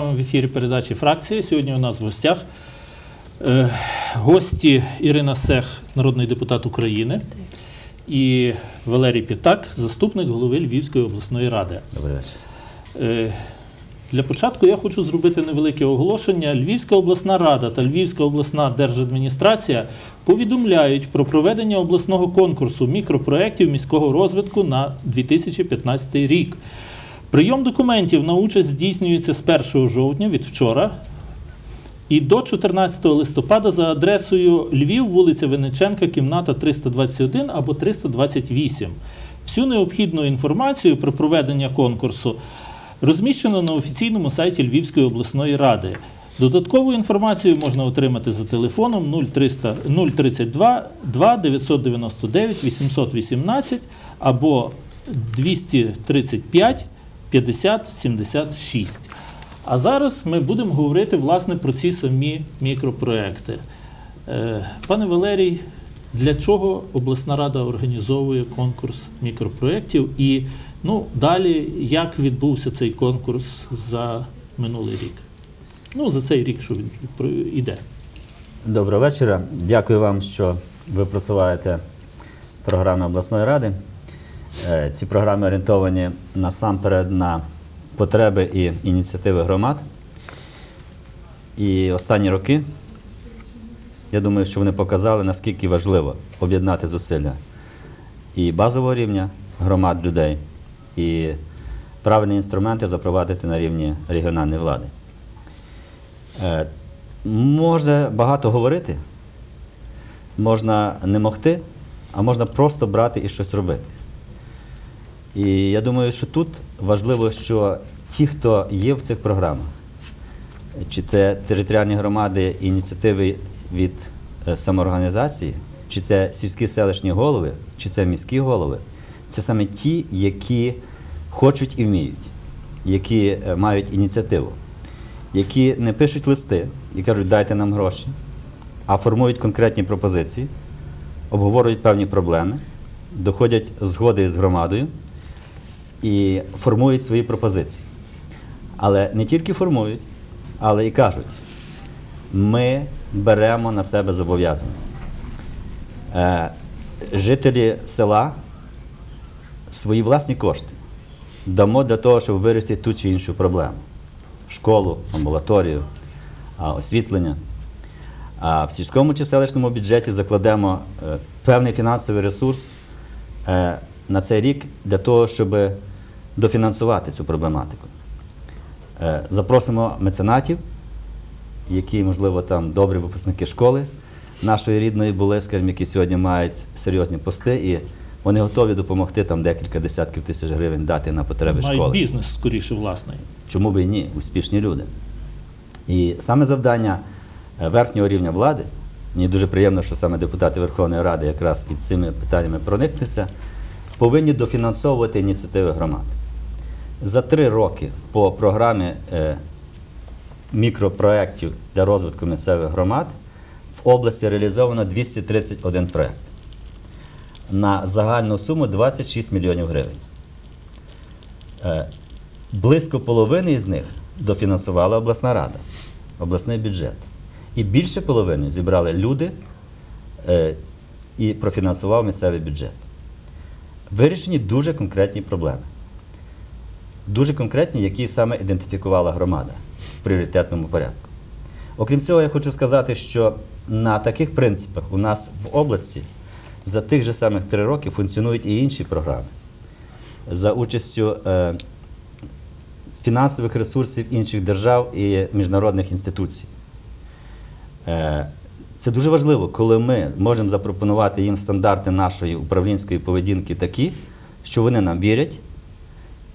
В ефірі передачі фракції. Сьогодні у нас в гостях е, гості Ірина Сех, народний депутат України, і Валерій Пітак, заступник голови Львівської обласної ради. Добрий вечір. Е, Для початку я хочу зробити невелике оголошення. Львівська обласна рада та Львівська обласна держадміністрація повідомляють про проведення обласного конкурсу мікропроєктів міського розвитку на 2015 рік. Прийом документів на участь здійснюється з 1 жовтня від вчора і до 14 листопада за адресою Львів, вулиця Винниченка, кімната 321 або 328. Всю необхідну інформацію про проведення конкурсу розміщено на офіційному сайті Львівської обласної ради. Додаткову інформацію можна отримати за телефоном 0300 032 2 999 818 або 235 50 76. А зараз ми будемо говорити власне про ці самі мікропроекти. Е, Пане Валерій, для чого обласна рада організовує конкурс мікропроєктів і ну, далі як відбувся цей конкурс за минулий рік? Ну, за цей рік, що він іде. Доброго вечора. Дякую вам, що ви просуваєте програми обласної ради. Е, Ці програми орієнтовані насамперед на потреби і ініціативи громад. І останні роки, я думаю, що вони показали, наскільки важливо об'єднати зусилля і базового рівня громад людей, і правильні інструменти запровадити на рівні регіональної влади. Е, Може багато говорити, можна не могти, а можна просто брати і щось робити. І я думаю, що тут важливо, що ті, хто є в цих програмах, чи це територіальні громади, ініціативи від е, самоорганізації, чи це сільські селищні голови, чи це міські голови, це саме ті, які хочуть і вміють, які е, мають ініціативу які не пишуть листи і кажуть, дайте нам гроші, а формують конкретні пропозиції, обговорюють певні проблеми, доходять згоди з громадою і формують свої пропозиції. Але не тільки формують, але і кажуть, ми беремо на себе зобов'язання. Е, жителі села свої власні кошти дамо для того, щоб вирішити ту чи іншу проблему школу, амбулаторію, освітлення. А в сільському чи селищному бюджеті закладемо е, певний фінансовий ресурс е, на цей рік для того, щоб дофінансувати цю проблематику. Е, Запросимо меценатів, які, можливо, там добрі випускники школи нашої рідної були, скажімо, які сьогодні мають серйозні пости, і вони готові допомогти там декілька десятків тисяч гривень дати на потреби Мають школи. бізнес скоріше власний. Чому би і ні? Успішні люди. І саме завдання е, верхнього рівня влади, мені дуже приємно, що саме депутати Верховної Ради якраз і цими питаннями проникнуться, повинні дофінансовувати ініціативи громад. За три роки по програмі е, мікропроєктів для розвитку місцевих громад в області реалізовано 231 проєкт на загальну суму 26 мільйонів гривень. Е, Близько половини з них дофінансувала обласна рада, обласний бюджет. І більше половини зібрали люди е, і профінансував місцевий бюджет. Вирішені дуже конкретні проблеми. Дуже конкретні, які саме ідентифікувала громада в пріоритетному порядку. Окрім цього, я хочу сказати, що на таких принципах у нас в області за тих же самих три роки функціонують і інші програми за участю е, фінансових ресурсів інших держав і міжнародних інституцій. Е, Це дуже важливо, коли ми можемо запропонувати їм стандарти нашої управлінської поведінки такі, що вони нам вірять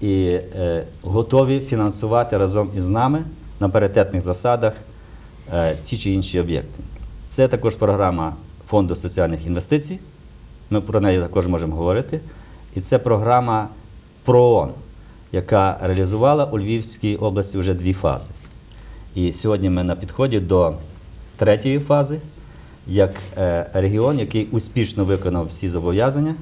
і е, готові фінансувати разом із нами на паритетних засадах е, ці чи інші об'єкти. Це також програма Фонду соціальних інвестицій. Ми про неї також можемо говорити. І це програма ПРООН, яка реалізувала у Львівській області вже дві фази. І сьогодні ми на підході до третьої фази, як е, регіон, який успішно виконав всі зобов'язання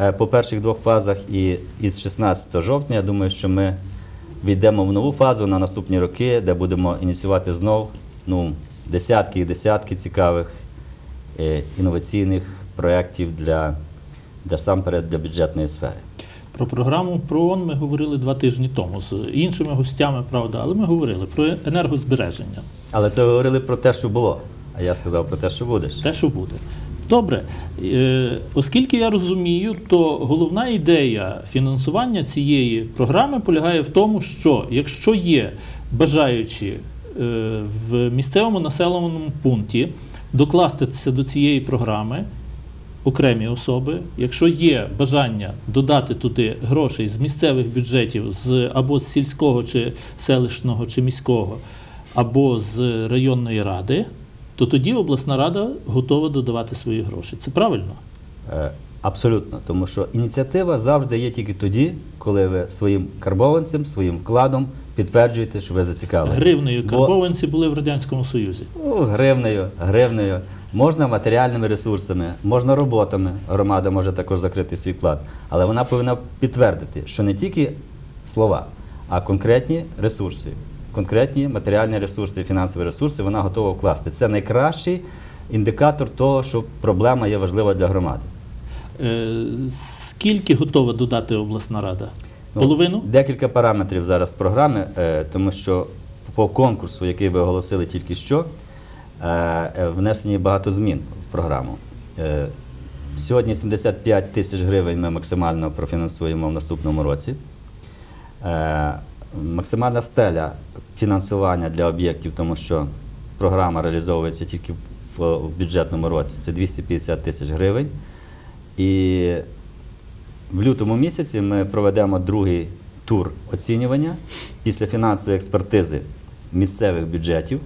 е, по перших двох фазах. І із 16 жовтня, я думаю, що ми війдемо в нову фазу на наступні роки, де будемо ініціювати знов ну, десятки і десятки цікавих е, інноваційних проєктів для, для сам перед для бюджетної сфери. Про програму ПРООН ми говорили два тижні тому з іншими гостями, правда, але ми говорили про енергозбереження, Але це говорили про те, що було. А я сказав про те, що будеш. те, що буде. Добре, Е, оскільки я розумію, то головна ідея фінансування цієї програми полягає в тому, що якщо є бажаючі е, в місцевому населеному пункті докластися до цієї програми, окремі особи, якщо є бажання додати туди грошей з місцевих бюджетів, з або з сільського чи селищного чи міського, або з районної ради, то тоді обласна рада готова додавати свої гроші. Це правильно? Е, Абсолютно, тому що ініціатива завжди є тільки тоді, коли ви своїм карбованцем, своїм вкладом підтверджуєте, що ви зацікавлені. Гривнею Бо- карбованці були в Радянському Союзі. Ну, гривнею, гривнею. Можна матеріальними ресурсами, можна роботами. Громада може також закрити свій вклад. Але вона повинна підтвердити, що не тільки слова, а конкретні ресурси, конкретні матеріальні ресурси, фінансові ресурси вона готова вкласти. Це найкращий індикатор того, що проблема є важлива для громади. Е, Скільки готова додати обласна рада? Ну, Декілька параметрів зараз програми, е, тому що по конкурсу, який ви оголосили тільки що, е, внесені багато змін в програму. Сьогодні 75 тисяч гривень ми максимально профінансуємо в наступному році. Максимальна стеля фінансування для об'єктів, тому що програма реалізовується тільки в бюджетному році, це 250 тисяч гривень. І в лютому місяці ми проведемо другий тур оцінювання після фінансової експертизи місцевих бюджетів.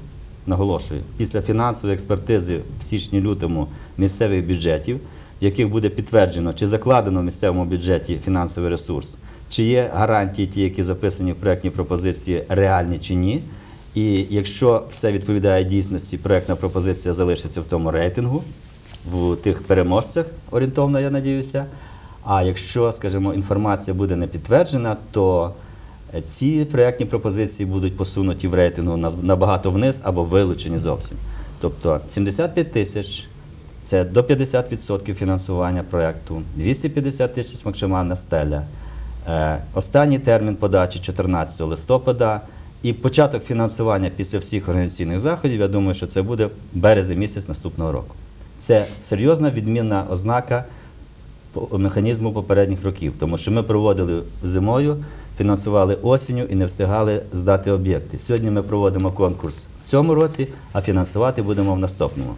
Наголошую, після фінансової експертизи в січні-лютому місцевих бюджетів, в яких буде підтверджено, чи закладено в місцевому бюджеті фінансовий ресурс, чи є гарантії, ті, які записані в проєктній пропозиції, реальні чи ні. І якщо все відповідає дійсності, проєктна пропозиція залишиться в тому рейтингу, в тих переможцях, орієнтовно, я надіюся. А якщо, скажімо, інформація буде не підтверджена, то е, ці проєктні пропозиції будуть посунуті в рейтингу набагато вниз або вилучені зовсім. Тобто 75 тисяч це до 50% фінансування проєкту, 250 тисяч максимальна стеля. Е, Останній термін подачі 14 листопада. І початок фінансування після всіх організаційних заходів, я думаю, що це буде березень місяць наступного року. Це серйозна відмінна ознака механізму попередніх років, тому що ми проводили зимою, фінансували осінню і не встигали здати об'єкти. Сьогодні ми проводимо конкурс в цьому році, а фінансувати будемо в наступному.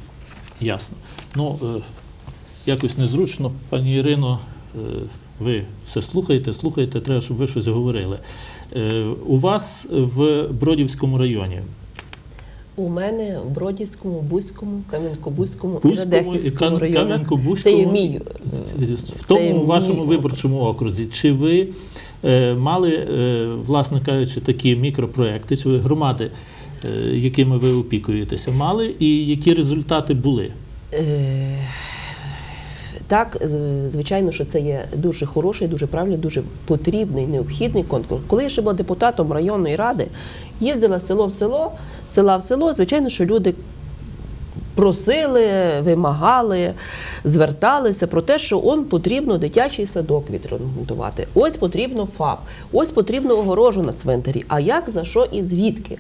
Ясно. Ну, е, якось незручно, пані Ірино, ви все слухаєте, слухаєте, треба, щоб ви щось говорили. Е, У вас в Бродівському районі, У мене в Бродівському, Бузькому, Кам'янко-Бузькому і Радехівському районах. Це є мій. е, в це тому мій вашому округ. виборчому окрузі, чи ви е, мали, е, власне кажучи, такі мікропроекти, чи ви громади, е, якими ви опікуєтеся, мали, і які результати були? Е, Так, е, звичайно, що це є дуже хороший, дуже правильний, дуже потрібний, необхідний конкурс. Коли я ще була депутатом районної ради, їздила село в село, села в село, звичайно, що люди просили, вимагали, зверталися про те, що он потрібно дитячий садок відремонтувати. Ось потрібно ФАП, ось потрібно огорожу на цвинтарі. А як, за що і звідки?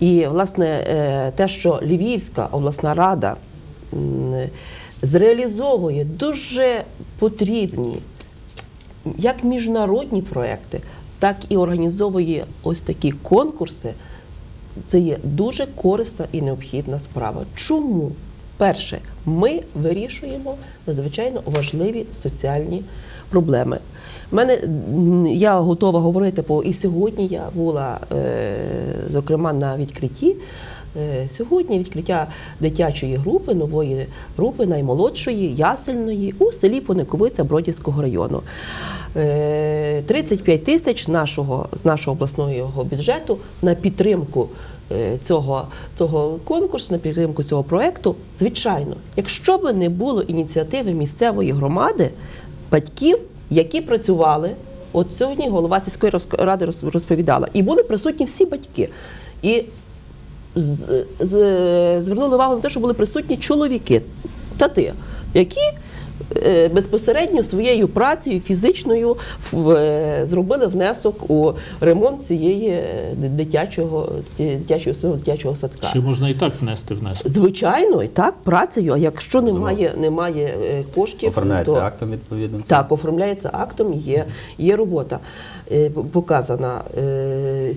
І, власне, е, те, що Львівська обласна рада зреалізовує дуже потрібні як міжнародні проекти, так і організовує ось такі конкурси. Це є дуже корисна і необхідна справа. Чому? Перше, ми вирішуємо надзвичайно важливі соціальні проблеми. Мене я готова говорити по і сьогодні я була е, зокрема на відкритті. Е, Сьогодні відкриття дитячої групи, нової групи, наймолодшої, ясельної у селі Пониковиця Бродівського району. Е, 35 тисяч нашого, з нашого обласного бюджету на підтримку е, цього, цього конкурсу, на підтримку цього проєкту. Звичайно, якщо б не було ініціативи місцевої громади, батьків, які працювали от сьогодні голова сільської ради розповідала, і були присутні всі батьки. І звернули увагу на те, що були присутні чоловіки, тати, які е, безпосередньо своєю працею фізичною в- е, зробили внесок у ремонт цієї е, дитячого, дитячого, дитячого садка. Чи можна і так внести внесок? Звичайно, і так, працею. А якщо немає, немає коштів, Оформляється то актом відповідним. так, оформляється актом, є, є робота показана.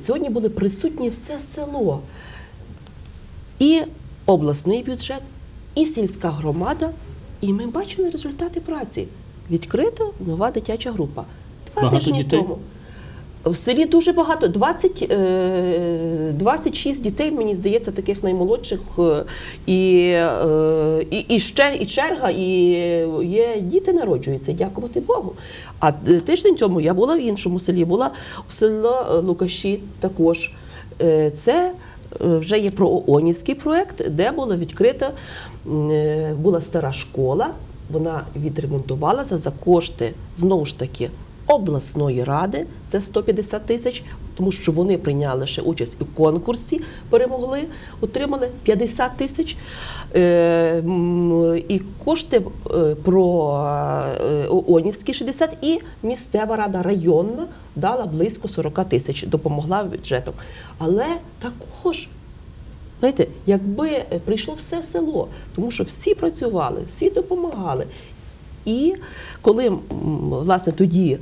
Сьогодні були присутні все село. І обласний бюджет, і сільська громада. І ми бачили результати праці. Відкрита нова дитяча група. Два Багато тижні дітей? тому. В селі дуже багато, 20, е, 26 дітей, мені здається, таких наймолодших. е, І, е, і, і ще і черга, і є діти народжуються, дякувати Богу. А е, тиждень тому я була в іншому селі, була у село е, Лукаші також. Е, Це е, вже є проонівський проєкт, де була відкрита е, була стара школа, вона відремонтувалася за кошти знову ж таки обласної ради, це 150 тисяч, тому що вони прийняли ще участь у конкурсі, перемогли, отримали 50 тисяч. Е, і кошти е, про е, ООНівські 60 і місцева рада районна дала близько 40 тисяч, допомогла бюджетом. Але також Знаєте, якби прийшло все село, тому що всі працювали, всі допомагали. І коли власне тоді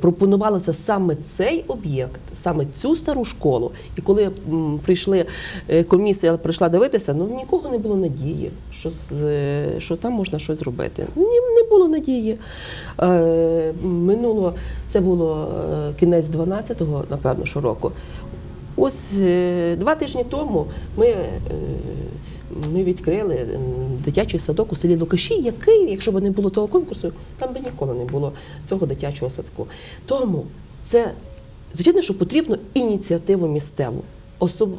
пропонувалося саме цей об'єкт, саме цю стару школу, і коли прийшли е, комісія прийшла дивитися, ну нікого не було надії, що, е, що там можна щось зробити. Не було надії. Е, минуло це було е, кінець 12-го, напевно, що року. Ось е, два тижні тому ми, е, ми відкрили дитячий садок у селі Лукаші, який, якщо б не було того конкурсу, там би ніколи не було цього дитячого садку. Тому це, звичайно, що потрібно ініціативу місцеву, особ...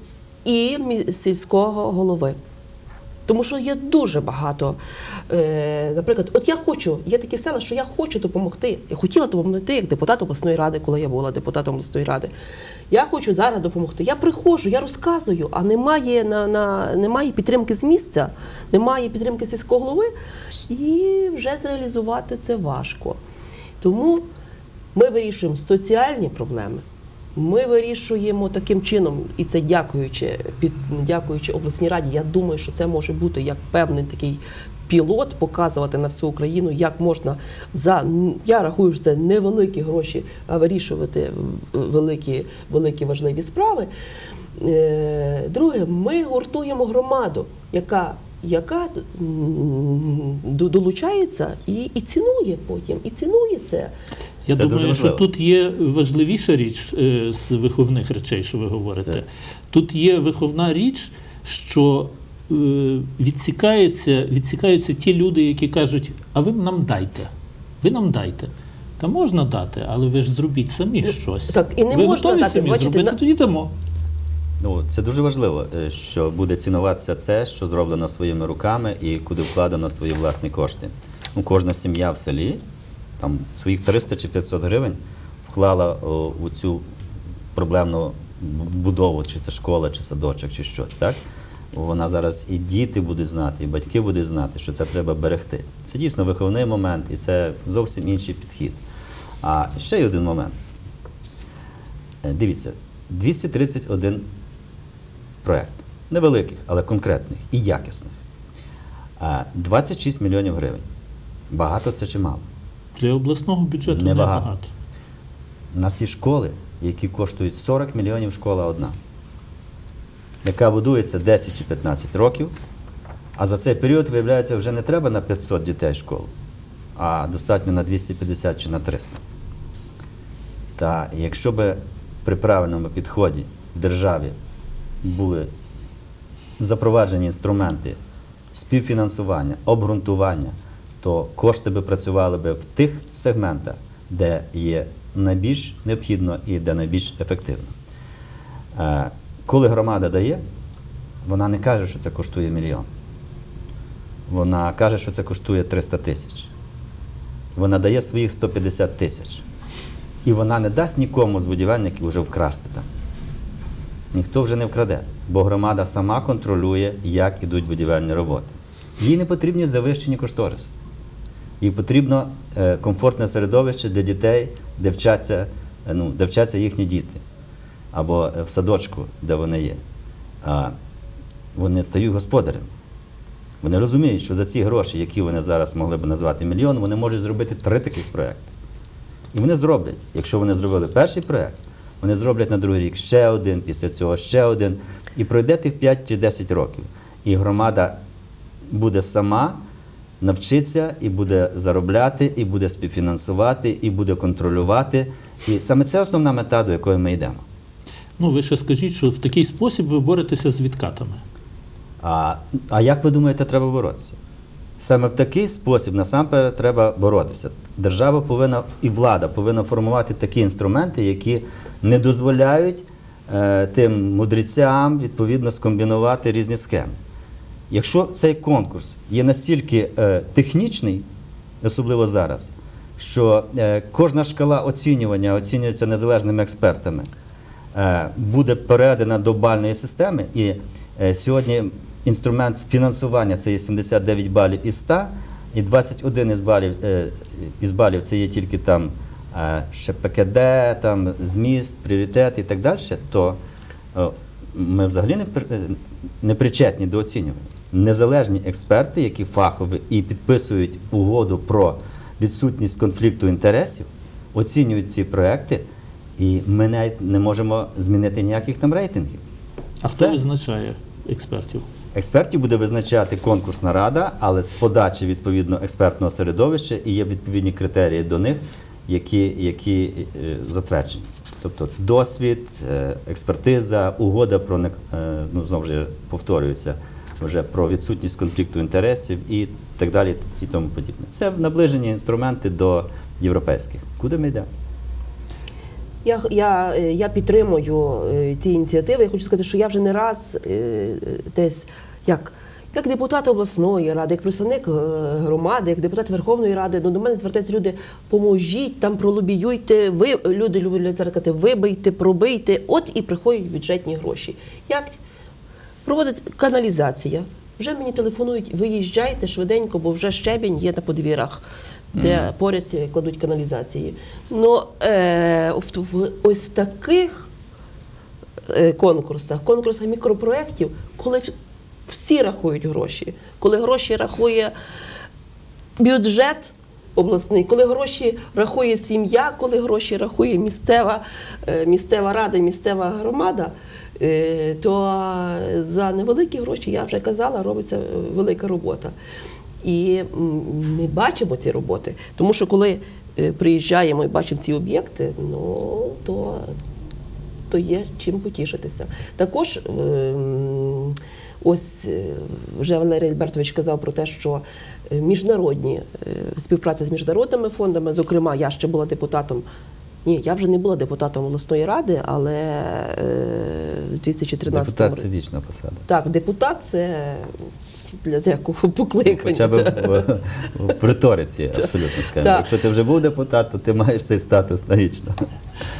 і сільського голови. Тому що є дуже багато. Е, наприклад, от я хочу, є такі села, що я хочу допомогти. Я хотіла допомогти як депутат обласної ради, коли я була депутатом обласної ради. Я хочу зараз допомогти. Я приходжу, я розказую, а немає на, на немає підтримки з місця, немає підтримки сільського голови, і вже зреалізувати це важко. Тому ми вирішуємо соціальні проблеми. Ми вирішуємо таким чином, і це дякуючи під дякуючи обласній раді. Я думаю, що це може бути як певний такий пілот, показувати на всю Україну, як можна за я рахую, що це невеликі гроші, а вирішувати великі, великі важливі справи. Е, Друге, ми гуртуємо громаду, яка яка долучається і, і цінує потім, і цінує це. Я Це дуже думаю, що тут є важливіша річ е, з виховних речей, що ви говорите. Це- Тут є виховна річ, що е, відсікаються, відсікаються ті люди, які кажуть, а ви нам дайте. Ви нам дайте. Та можна дати, але ви ж зробіть самі Ну, щось. так, і не ви можна готові дати, самі бачите, зробити, на- тоді дамо. Ну, це дуже важливо, е, що буде цінуватися це, що зроблено своїми руками і куди вкладено свої власні кошти. Ну, кожна сім'я в селі там своїх 300 чи 500 гривень вклала у цю проблемну будову, чи це школа, чи садочок, чи щось. Так? Вона зараз і діти будуть знати, і батьки будуть знати, що це треба берегти. Це дійсно виховний момент, і це зовсім інший підхід. А ще один момент. Е, Дивіться, 231 проєкт. Невеликих, але конкретних і якісних. 26 мільйонів гривень. Багато це чи мало? Для обласного бюджету Небагато. небагато. У нас є школи, які коштують 40 мільйонів школа одна, яка будується 10 чи 15 років, а за цей період, виявляється, вже не треба на 500 дітей школу, а достатньо на 250 чи на 300. Та якщо би при правильному підході в державі були запроваджені інструменти співфінансування, обґрунтування, то кошти би працювали би в тих сегментах, де є найбільш необхідно і де найбільш ефективно. Е, Коли громада дає, вона не каже, що це коштує мільйон. Вона каже, що це коштує 300 тисяч. Вона дає своїх 150 тисяч. І вона не дасть нікому з будівельників вже вкрасти там. Ніхто вже не вкраде, бо громада сама контролює, як ідуть будівельні роботи. Їй не потрібні завищені кошториси. Їй потрібно е, комфортне середовище для дітей, де вчаться, е, ну, де вчаться їхні діти, або е, в садочку, де вони є. А вони стають господарем. Вони розуміють, що за ці гроші, які вони зараз могли б назвати мільйон, вони можуть зробити три таких проекти. І вони зроблять. Якщо вони зробили перший проект, вони зроблять на другий рік ще один, після цього ще один. І пройде тих 5 чи 10 років. І громада буде сама навчитися і буде заробляти, і буде співфінансувати, і буде контролювати. І саме це основна мета, до якої ми йдемо. Ну, ви ще скажіть, що в такий спосіб ви боретеся з відкатами. А, а як ви думаєте, треба боротися? Саме в такий спосіб насамперед треба боротися. Держава повинна і влада повинна формувати такі інструменти, які не дозволяють е, тим мудрецям відповідно скомбінувати різні схеми. Якщо цей конкурс є настільки е, технічний, особливо зараз, що е, кожна шкала оцінювання оцінюється незалежними експертами, е, буде переведена до бальної системи, і сьогодні інструмент фінансування це є 79 балів із 100, і 21 із балів, із балів це є тільки там ще ПКД, там зміст, пріоритет і так далі, то ми взагалі не причетні до оцінювання. Незалежні експерти, які фахові і підписують угоду про відсутність конфлікту інтересів, оцінюють ці проекти, і ми навіть не можемо змінити ніяких там рейтингів. А Все. хто визначає експертів? Експертів буде визначати конкурсна рада, але з подачі відповідно експертного середовища і є відповідні критерії до них, які, які е, затверджені. Тобто досвід, е, експертиза, угода про е, ну знову ж я повторююся, вже про відсутність конфлікту інтересів і так далі, і тому подібне. Це наближені інструменти до європейських. Куди ми йдемо? Я, я, е, я підтримую е, ці ініціативи. Я хочу сказати, що я вже не раз е, десь як. Як депутат обласної ради, як представник е, громади, як депутат Верховної Ради, ну до мене звертаються люди, поможіть там, пролобіюйте. Ви люди люблять казати, вибийте, пробийте. От і приходять бюджетні гроші. Як проводить каналізація? Вже мені телефонують, виїжджайте швиденько, бо вже щебінь є на подвір'ях, де поряд е, кладуть каналізації. Ну е, в, в ось таких е, конкурсах, конкурсах мікропроєктів, коли всі рахують гроші, коли гроші рахує бюджет обласний, коли гроші рахує сім'я, коли гроші рахує місцева, е, місцева рада, місцева громада, то за невеликі гроші, я вже казала, робиться е, велика робота. І ми бачимо ці роботи. Тому що коли е, приїжджаємо і бачимо ці об'єкти, ну то то є чим потішитися. Також ем, ось е, вже Валерій Альбертович казав про те, що е, міжнародні е, співпраця з міжнародними фондами, зокрема, я ще була депутатом. Ні, я вже не була депутатом обласної ради, але е, в 2013 Депутат році. це вічна посада. Так, депутат це для декого покликання. Хоча б в, в, риториці, абсолютно скажемо. Так. Якщо ти вже був депутат, то ти маєш цей статус навічно.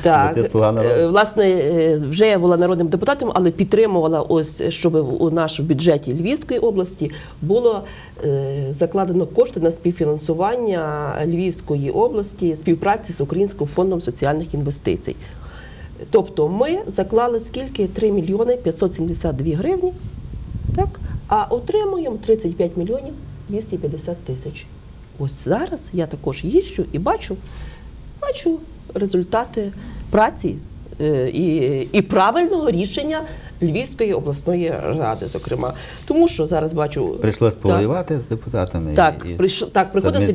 Так. Е, власне, е, вже я була народним депутатом, але підтримувала ось, щоб у наш бюджеті Львівської області було е, закладено кошти на співфінансування Львівської області співпраці з Українським фондом соціальних інвестицій. Тобто ми заклали скільки? 3 мільйони 572 гривні, так? А отримуємо 35 мільйонів 250 тисяч. Ось зараз я також їжджу і бачу, бачу результати праці е, і, і правильного рішення Львівської обласної ради, зокрема. Тому що зараз бачу Прийшлось повоювати з депутатами Так, і прийш- так, приходилося від-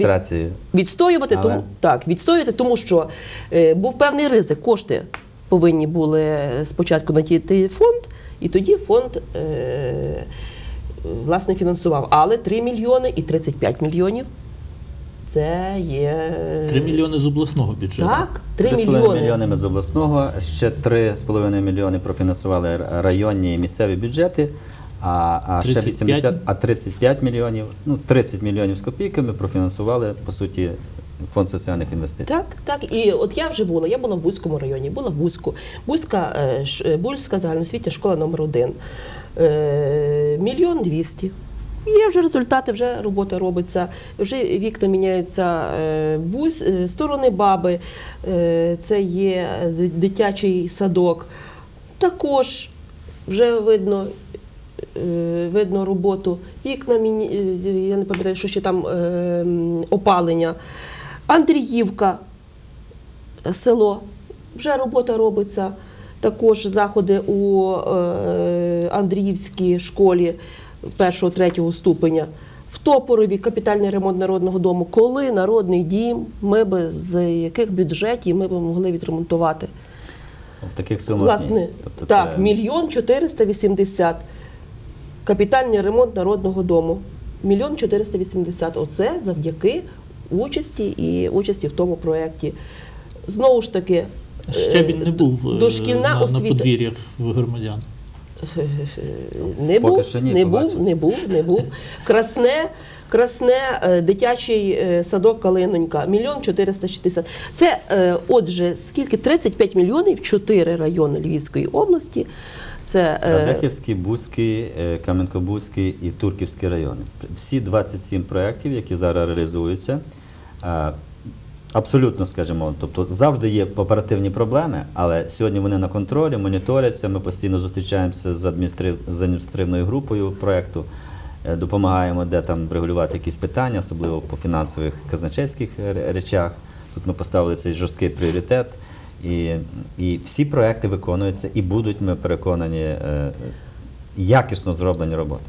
Відстоювати, Але- тому так, відстоювати, тому що е, був певний ризик. Кошти повинні були спочатку надійти фонд, і тоді фонд е, власне фінансував. Але 3 мільйони і 35 мільйонів це є е, 3 мільйони з обласного бюджету. Так, 3 мільйони. мільйони ми з обласного, ще 3,5 мільйони профінансували районні і місцеві бюджети. А а 35? ще 80, а 35 мільйонів, ну 30 мільйонів з копійками профінансували по суті фонд соціальних інвестицій. Так, так. І от я вже була. Я була в Бузькому районі, була в Бузьку. Бузька е, Бульська загальноосвітня школа номер 1 Мільйон двісті. Є вже результати, вже робота робиться, вже вікна міняються е, е, сторони баби, е, це є дитячий садок. Також вже видно, е, видно роботу. Вікна, е, я не пам'ятаю, що ще там е, опалення. Андріївка, село. Вже робота робиться. Також заходи у е, Андріївській школі першого, третього ступеня. В Топорові капітальний ремонт народного дому. Коли народний дім, ми би з яких бюджетів ми б могли відремонтувати? В таких сумах Власне. Тобто так, це- мільйон 480. Капітальний ремонт народного дому. Мільйон 480. Оце завдяки участі і участі в тому проєкті. Знову ж таки, Щебінь не був е, дошкільна на, на подвір'ях в громадян. не Поки був, що ні, не побачимо. був, не був, не був. Красне, красне е, дитячий е, садок Калинонька, мільйон 460. Це, отже, скільки? 35 мільйонів, 4 райони Львівської області. Це Радехівський, Бузький, Кам'янко-Бузький і Турківський райони. Всі 27 проєктів, які зараз реалізуються, абсолютно, скажімо, тобто завжди є оперативні проблеми, але сьогодні вони на контролі, моніторяться. Ми постійно зустрічаємося з, адміністративною групою проєкту, е, допомагаємо, де там врегулювати якісь питання, особливо по фінансових казначейських речах. Тут ми поставили цей жорсткий пріоритет. І, і всі проекти виконуються і будуть, ми переконані, е, якісно зроблені роботи.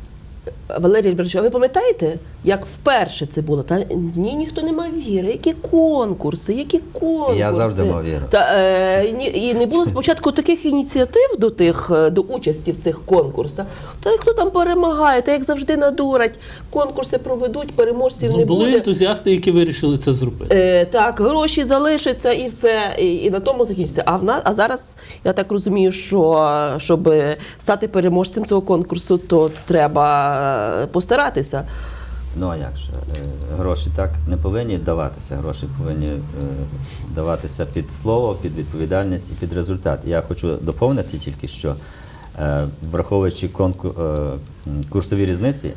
Валерій Альбертович, а ви пам'ятаєте, як вперше це було? Та ні, ніхто не мав віри. Які конкурси, які конкурси. Я завжди мав віру. Та, е, ні, і не було спочатку таких ініціатив до тих е, до участі в цих конкурсах. Та хто там перемагає, та як завжди надурать, конкурси проведуть, переможців Ну, не були ентузіасти, які вирішили це зробити. Е, так, гроші залишаться і все, і, і на тому закінчиться. А в нас, а зараз я так розумію, що щоб стати переможцем цього конкурсу, то треба постаратися. Ну а як же? Е, Гроші так не повинні даватися. Гроші повинні е, даватися під слово, під відповідальність і під результат. Я хочу доповнити тільки що, е, враховуючи конку, курсові різниці,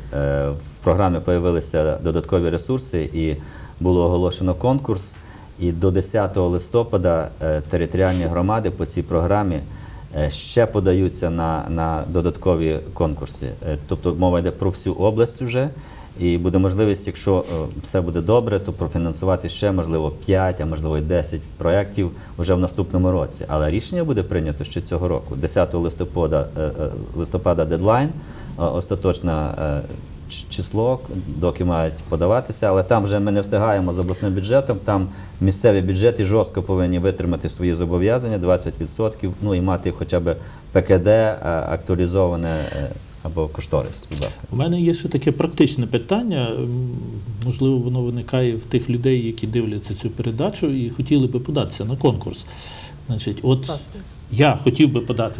в програмі з'явилися додаткові ресурси і було оголошено конкурс. І до 10 листопада територіальні громади по цій програмі ще подаються на, на додаткові конкурси. Е, Тобто мова йде про всю область вже. І буде можливість, якщо е, все буде добре, то профінансувати ще, можливо, 5, а можливо, й 10 проєктів вже в наступному році. Але рішення буде прийнято ще цього року. 10 листопада, е, е, листопада дедлайн, е, остаточне е, ч- число, доки мають подаватися, але там вже ми не встигаємо з обласним бюджетом. Там місцеві бюджети жорстко повинні витримати свої зобов'язання 20%, ну і мати хоча б ПКД е, актуалізоване е, або кошторис. Будь ласка. У мене є ще таке практичне питання. Можливо, воно виникає в тих людей, які дивляться цю передачу і хотіли би податися на конкурс. Значить, от я хотів би подати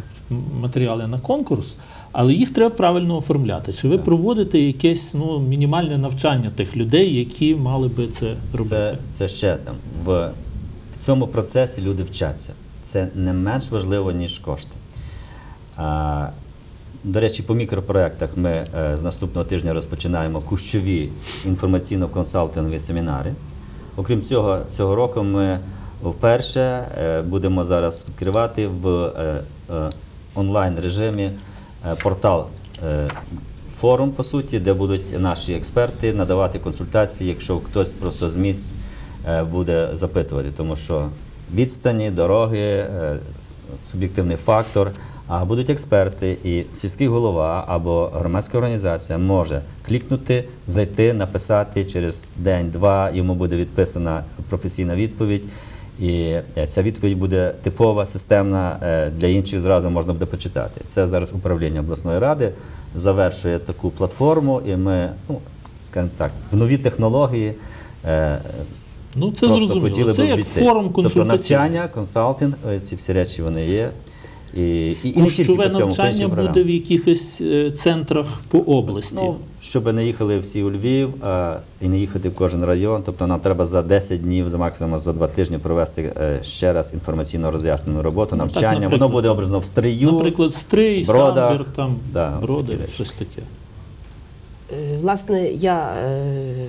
матеріали на конкурс, але їх треба правильно оформляти. Чи ви проводите якесь ну, мінімальне навчання тих людей, які мали би це робити? Це, це ще. В, в цьому процесі люди вчаться. Це не менш важливо, ніж кошти. А, до речі, по мікропроектах ми е, з наступного тижня розпочинаємо кущові інформаційно-консалтингові семінари. Окрім цього, цього року ми вперше е, будемо зараз відкривати в е, онлайн режимі портал е, форум, по суті, де будуть наші експерти надавати консультації, якщо хтось просто з місць е, буде запитувати, тому що відстані, дороги, е, суб'єктивний фактор. А будуть експерти, і сільський голова або громадська організація може клікнути, зайти, написати через день-два. Йому буде відписана професійна відповідь. І е, ця відповідь буде типова, системна, е, для інших зразу можна буде почитати. Це зараз управління обласної ради завершує таку платформу, і ми, ну, скажімо так, в нові технології. е, Ну, це Просто зрозуміло. хотіли Це як форум форум Це про навчання, консалтинг, ці всі речі вони є. І, і, і не тільки Кущове по цьому, навчання буде в якихось е, центрах по області. Ну, щоб не їхали всі у Львів а, і не їхати в кожен район. Тобто нам треба за 10 днів, за максимум за 2 тижні провести е, ще раз інформаційно роз'яснену роботу, Ну, так, навчання. Воно буде образно в стрию. Наприклад, Стрий, Бродах, Самбір, там, да, Броди, щось таке. Е, Власне, я е,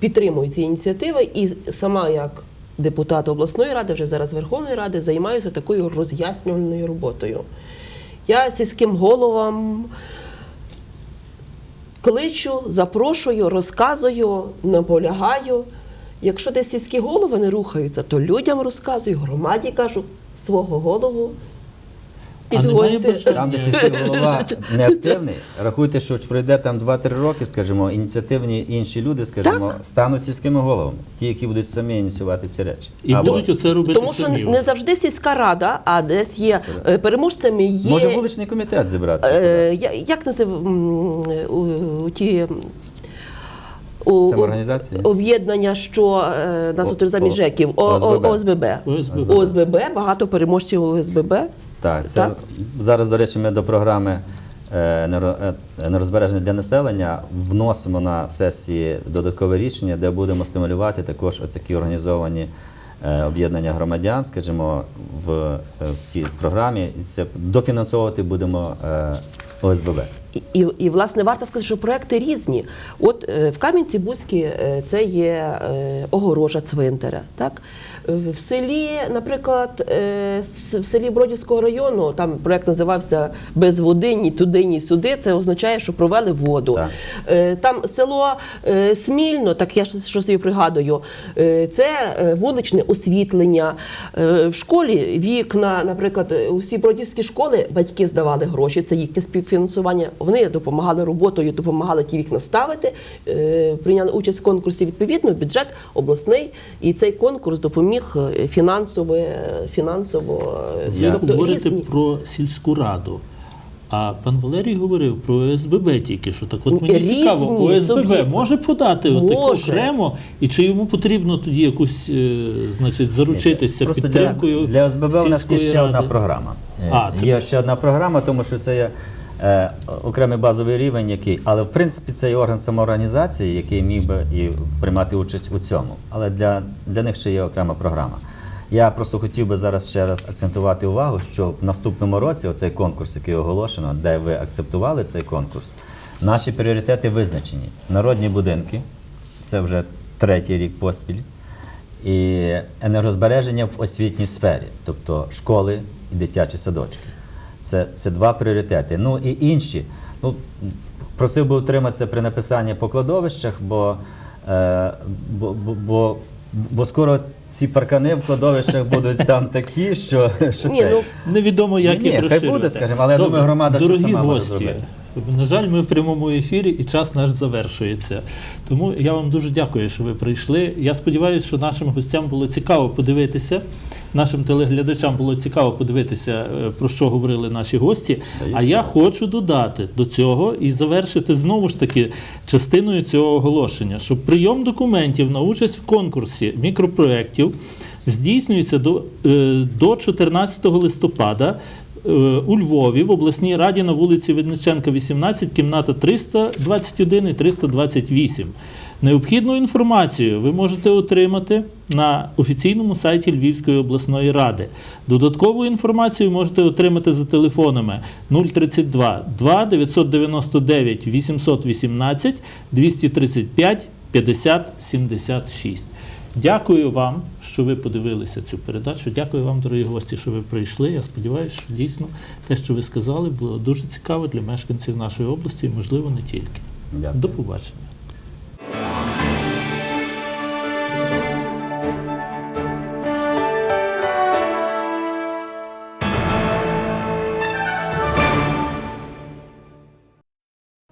підтримую ці ініціативи і сама як депутат обласної ради, вже зараз Верховної Ради, займаюся такою роз'яснювальною роботою. Я сільським головам кличу, запрошую, розказую, наполягаю. Якщо десь сільські голови не рухаються, то людям розказую, громаді кажу свого голову. А немає бажання? Там, де сільський голова не активний, рахуйте, що пройде там 2-3 роки, скажімо, ініціативні інші люди, скажімо, стануть сільськими головами, ті, які будуть самі ініціювати ці речі. І Або, будуть оце робити Тому що самі. не завжди сільська рада, а десь є е, переможцями є. Може вуличний комітет зібратися. е, я- як назив м, у, у ті. У, Самоорганізації? об'єднання, що е, нас О- замість о- ЖЕКів, О- О- ОСББ. ОСББ. ОСББ. ОСББ, багато переможців ОСББ. Так, це Так. зараз, до речі, ми до програми е, е, енергозбереження для населення вносимо на сесії додаткове рішення, де будемо стимулювати також такі організовані е, об'єднання громадян, скажімо, в, в цій програмі. І це дофінансовувати будемо ОСББ. І, і, і власне варто сказати, що проекти різні. От в Кам'янці-Бузькі це є огорожа цвинтаря. Так? В селі, наприклад, е, в селі Бродівського району, там проект називався Без води, ні туди, ні сюди. Це означає, що провели воду. Так. Е, Там село е, Смільно, так я що собі пригадую, це вуличне освітлення. В школі вікна, наприклад, усі бродівські школи батьки здавали гроші, це їхнє співфінансування. Вони допомагали роботою, допомагали ті вікна ставити, прийняли участь в конкурсі. Відповідно, бюджет обласний, і цей конкурс допоміг е, фінансово, фінансово е, Я- тобто Говорите різні. про сільську раду. А пан Валерій говорив про ОСББ тільки що. Так от мені Різні цікаво, ОСББ суб'єкти. може подати Може. окремо, і чи йому потрібно тоді якусь, е, значить, заручитися Просто для, підтримкою для ОСББ у нас є сільської ще одна програма. А, це- Є ще одна програма, тому що це є е, окремий базовий рівень, який, але в принципі це є орган самоорганізації, який міг би і приймати участь у цьому. Але для, для них ще є окрема програма. Я просто хотів би зараз ще раз акцентувати увагу, що в наступному році оцей конкурс, який оголошено, де ви акцептували цей конкурс, наші пріоритети визначені. Народні будинки, це вже третій рік поспіль і енергозбереження в освітній сфері, тобто школи і дитячі садочки. Це, це два пріоритети. Ну і інші. Ну, просив би утриматися при написанні по кладовищах, бо, е, бо, бо, бо, бо скоро ці паркани в кладовищах будуть там такі, що, що Ні, це. ну, Невідомо, як Ні, їх хай буде, скажімо, але я думаю, громада це сама гості. зробити. На жаль, ми в прямому ефірі і час наш завершується. Тому я вам дуже дякую, що ви прийшли. Я сподіваюся, що нашим гостям було цікаво подивитися. Нашим телеглядачам було цікаво подивитися, е, про що говорили наші гості. А я хочу додати до цього і завершити знову ж таки частиною цього оголошення, що прийом документів на участь в конкурсі мікропроєктів здійснюється до, е, до 14 листопада е, у Львові в обласній раді на вулиці Видниченка, 18, кімната 321 і 328. Необхідну інформацію ви можете отримати на офіційному сайті Львівської обласної ради. Додаткову інформацію можете отримати за телефонами 032 2 999 818 235 50 76. Дякую вам, що ви подивилися цю передачу. Дякую вам, дорогі гості, що ви прийшли. Я сподіваюся, що дійсно те, що ви сказали, було дуже цікаво для мешканців нашої області і, можливо, не тільки. Дякую. До побачення. Bye.